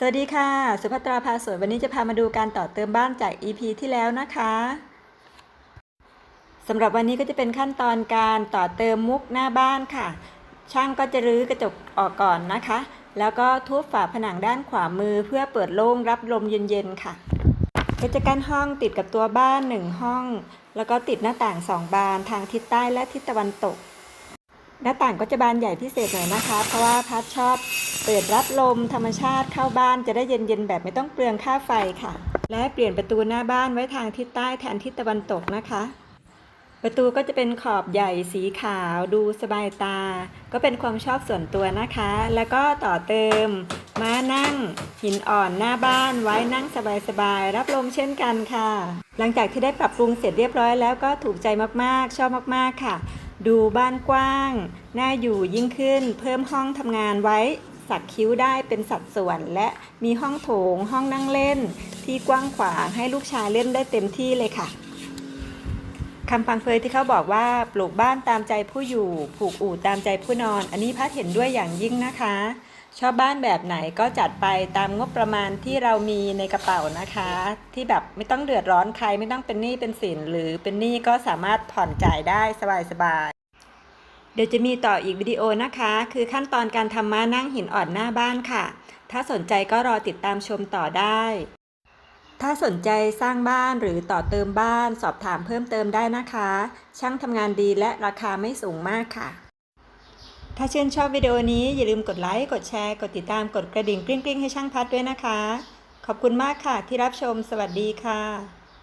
สวัสดีค่ะ สุภัตราภาสวยวันนี้จะพามาดูการต่อเติมบ้านจาก EP ที่แล้วนะคะสำหรับวันนี้ก็จะเป็นขั้นตอนการต่อเติมมุกหน้าบ้านค่ะ ช่างก็จะรื้อกระจกออกก่อนนะคะ แล้วก็ทุบฝาผนังด้านขวามือเพื่อเปิดโล่งรับลมเย็นๆค่ะก็จะกั้นห้องติดกับตัวบ้านหนึ่งห้อง แล้วก็ติดหน้าต่างสองบานทางทิศใต้และทิศตะวันตก หน้าต่างก็จะบานใหญ่พิเศษหน่อยนะคะ เพราะว่าพัดชอบเปิดรับลมธรรมชาติเข้าบ้านจะได้เย็นๆแบบไม่ต้องเปลืองค่าไฟค่ะ และเปลี่ยนประตูหน้าบ้านไว้ทางทิศใต้แทนทิศตะวันตกนะคะ ประตูก็จะเป็นขอบใหญ่สีขาวดูสบายตา ก็เป็นความชอบส่วนตัวนะคะ แล้วก็ต่อเติม ม้านั่ง หินอ่อนหน้าบ้านไว้นั่งสบายๆรับลมเช่นกันค่ะ หลังจากที่ได้ปรับปรุงเสร็จเรียบร้อยแล้วก็ถูกใจมากๆชอบมากๆค่ะ ดูบ้านกว้าง น่าอยู่ยิ่งขึ้น เพิ่มห้องทำงานไว้ สักคิ้วได้เป็นสัดส่วน และมีห้องโถง ห้องนั่งเล่น ที่กว้างขวางให้ลูกชายเล่นได้เต็มที่เลยค่ะคำพังเพยที่เขาบอกว่าปลูกบ้านตามใจผู้อยู่ ผูกอู่ตามใจผู้นอน อันนี้พัดเห็นด้วยอย่างยิ่งนะคะ ชอบบ้านแบบไหนก็จัดไปตามงบประมาณที่เรามีในกระเป๋านะคะ ที่แบบไม่ต้องเดือดร้อนใครไม่ต้องเป็นหนี้เป็นสินหรือเป็นหนี้ก็สามารถผ่อนจ่ายได้สบายๆเดี๋ยวจะมีต่ออีกวิดีโอนะคะ คือขั้นตอนการทำม้านั่งหินอ่อนหน้าบ้านค่ะ ถ้าสนใจก็รอติดตามชมต่อได้ ถ้าสนใจสร้างบ้านหรือต่อเติมบ้านสอบถามเพิ่มเติมได้นะคะ ช่างทำงานดีและราคาไม่สูงมากค่ะ ถ้าชื่นชอบวิดีโอนี้อย่าลืมกดไลค์ กดแชร์ กดติดตาม กดกระดิ่งกริ๊งๆให้ช่างพัดด้วยนะคะ ขอบคุณมากค่ะที่รับชม สวัสดีค่ะ